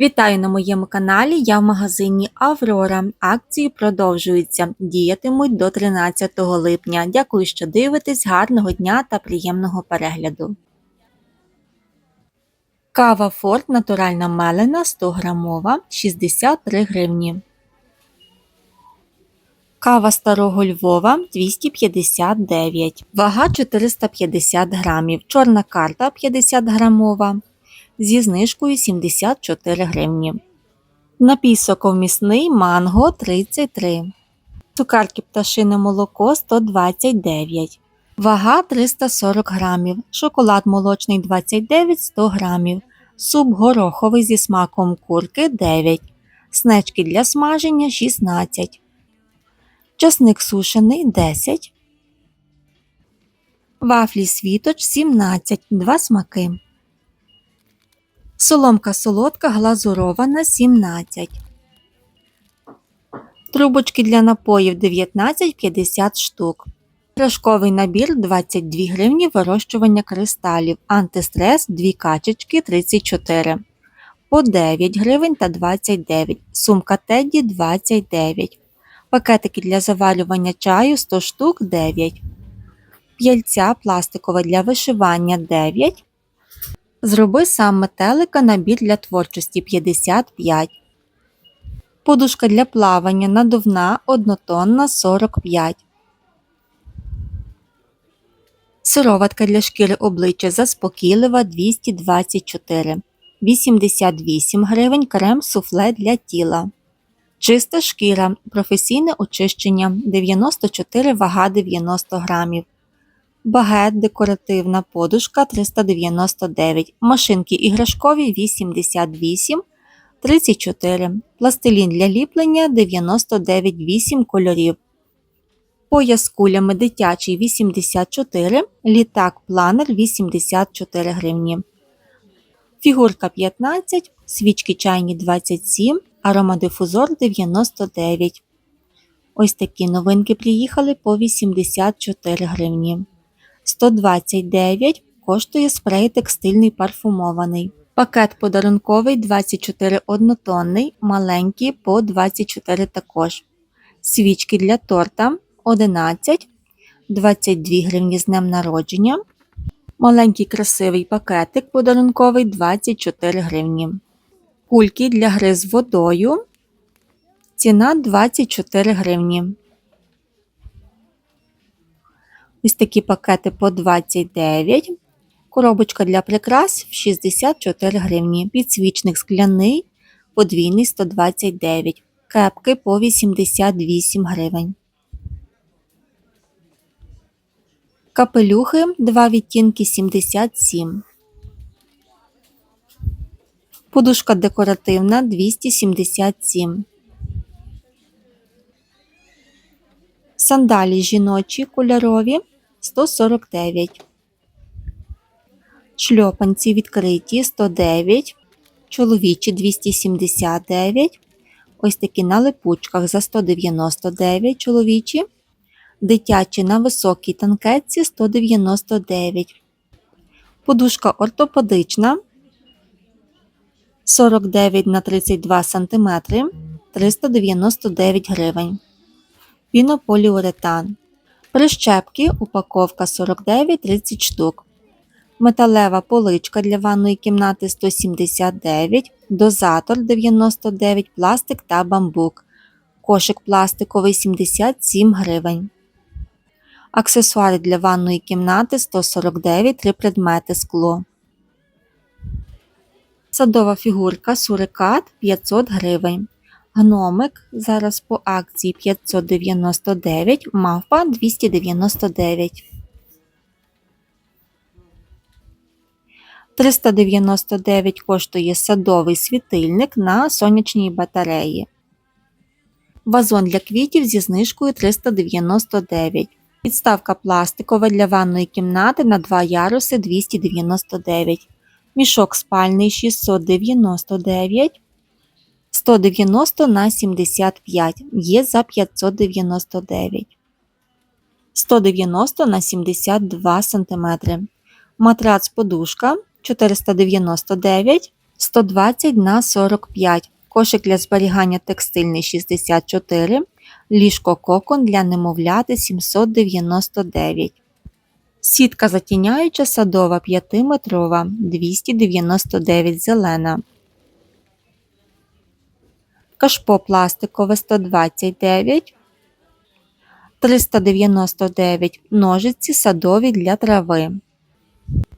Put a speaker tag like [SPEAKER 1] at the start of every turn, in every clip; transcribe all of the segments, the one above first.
[SPEAKER 1] Вітаю на моєму каналі. Я в магазині Аврора. Акції продовжуються. Діятимуть до 13 липня. Дякую, що дивитесь. Гарного дня та приємного перегляду. Кава Форт натуральна мелена 100 грамова 63 гривні. Кава старого Львова 259. Вага 450 грамів. Чорна карта 50 грамова зі знижкою 74 гривні. Напій соковмісний манго 33. Цукарки пташине молоко 129. Вага 340 грамів. Шоколад молочний 29 100 грамів. Суп гороховий зі смаком курки 9. Снечки для смаження 16. Часник сушений 10. Вафлі світоч 17. Два смаки. Соломка солодка глазурована 17. Трубочки для напоїв 19,50 штук. Пляшковий набір 22 гривні вирощування кристалів. Антистрес 2 качечки 34. По 9 гривень та 29. Сумка Тедді 29. Пакетики для заварювання чаю 100 штук 9. П'яльця пластикове для вишивання 9. Зроби сам метелика набір для творчості 55. Подушка для плавання надувна однотонна 45. Сироватка для шкіри обличчя заспокійлива 224. 88 гривень крем суфле для тіла. Чиста шкіра. Професійне очищення 94 вага 90 грамів. Багет декоративна подушка 399, машинки іграшкові 88, 34, пластилін для ліплення 99 8 кольорів. Пояс кулями дитячий 84, літак планер 84 гривні. Фігурка 15, свічки чайні 27, аромадифузор 99. Ось такі новинки приїхали по 84 гривні. 129 коштує спрей текстильний парфумований. Пакет подарунковий 24 однотонний, маленький по 24 також. Свічки для торта 11, 22 гривні з днем народження. Маленький красивий пакетик подарунковий 24 гривні. Кульки для гри з водою. Ціна 24 гривні. Ось такі пакети по 29. Коробочка для прикрас 64 гривні. Підсвічник скляний подвійний 129 Кепки по 88 гривень. Капелюхи 2 відтінки 77. Подушка декоративна 277. Сандалі жіночі кольорові 149. Шльопанці відкриті 109, чоловічі 279. Ось такі на липучках за 199 чоловічі. Дитячі на високій танкетці 199. Подушка ортопедична 49 на 32 см 399 гривень. Пінополіуретан. Прищепки упаковка 49-30 штук. Металева поличка для ванної кімнати 179, дозатор 99, пластик та бамбук. Кошик пластиковий 77 гривень. Аксесуари для ванної кімнати 149 3 предмети скло. Садова фігурка сурикат 500 гривень. Гномик зараз по акції 599, мавпа 299. 399 коштує садовий світильник на сонячній батареї. Вазон для квітів зі знижкою 399. Підставка пластикова для ванної кімнати на 2 яруси 299. Мішок спальний 699. 190 на 75 є за 599. 190 на 72 см. Матрац подушка 499 120 на 45, кошик для зберігання текстильний 64, ліжко кокон для немовляти 799. Сітка затіняюча садова 5-метрова 299 зелена. Кашпо пластикове 129. 399 ножиці садові для трави.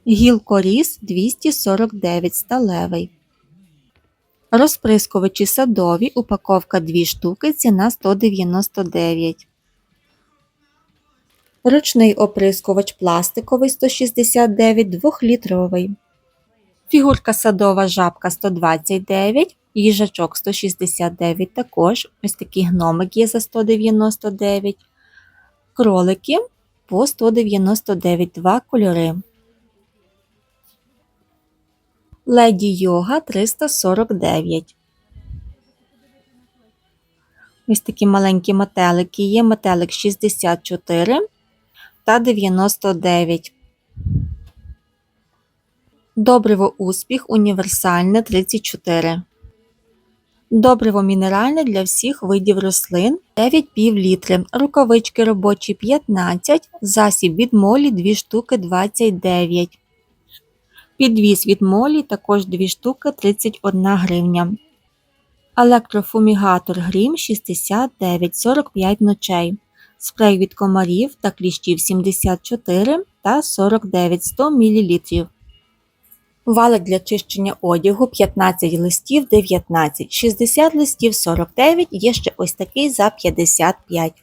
[SPEAKER 1] Гілкоріз 249 сталевий. Розприскувачі садові, упаковка 2 штуки, ціна 199. Ручний оприскувач пластиковий 169 2-літровий. Фігурка садова жабка 129, їжачок 169 також. Ось такий гномик є за 199. Кролики по 199 два кольори. Леді йога 349. Ось такі маленькі метелики. Є метелик 64 та 99. Добриво успіх універсальне 34. Добриво мінеральне для всіх видів рослин 9,5 літри. Рукавички робочі 15, засіб від молі 2 штуки 29. Підвіз від молі також 2 штуки 31 гривня. Електрофумігатор Грім 69 45 ночей. Спрей від комарів та кліщів 74 та 49 100 мл. Валик для чищення одягу 15 листів 19, 60 листів 49, є ще ось такий за 55.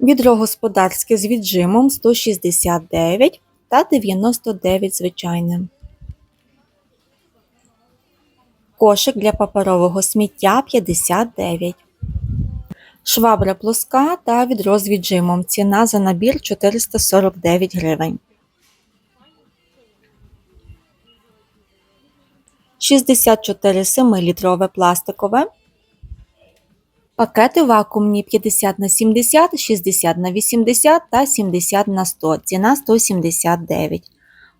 [SPEAKER 1] Відро господарське з віджимом 169 та 99 звичайним. Кошик для паперового сміття 59. Швабра плоска та відро з віджимом. Ціна за набір 449 гривень. 64 7-літрове пластикове. Пакети вакуумні 50 на 70, 60 на 80 та 70 на 100. Ціна 179.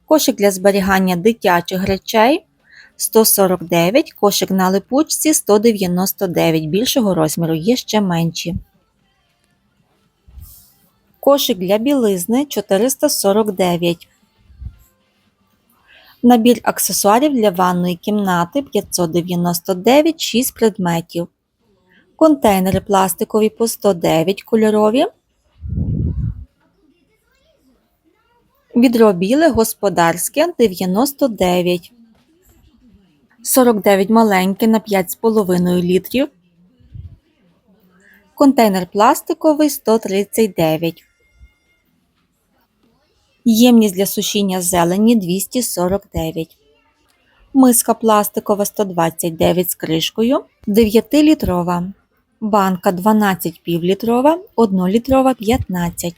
[SPEAKER 1] Кошик для зберігання дитячих речей 149, кошик на липучці 199 більшого розміру, є ще менші. Кошик для білизни 449. Набір аксесуарів для ванної кімнати 599 6 предметів. Контейнери пластикові по 109 кольорові. Відро біле господарське 99. 49 маленьке на 5,5 літрів. Контейнер пластиковий 139. Ємність для сушіння зелені 249. Миска пластикова 129 з кришкою. 9-літрова. Банка 12 півлітрова, 1-літрова 15.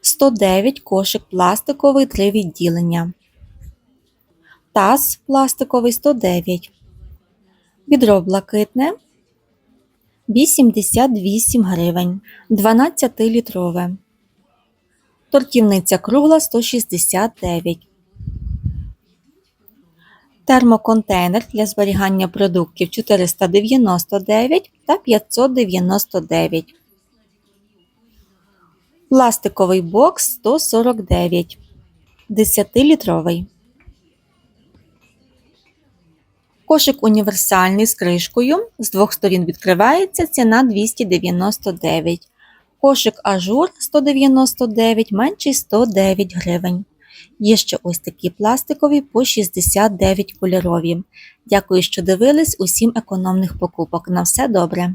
[SPEAKER 1] 109 кошик пластиковий 3 відділення. Таз пластиковий 109. Відро блакитне 88 гривень. 12-літрове. Тортівниця кругла 169. Термоконтейнер для зберігання продуктів 499 та 599. Пластиковий бокс 149. 10-літровий. Кошик універсальний з кришкою. З двох сторін відкривається ціна 299. Кошик ажур 199, менший 109 гривень. Є ще ось такі пластикові по 69 кольорові. Дякую, що дивились усім економних покупок. На все добре!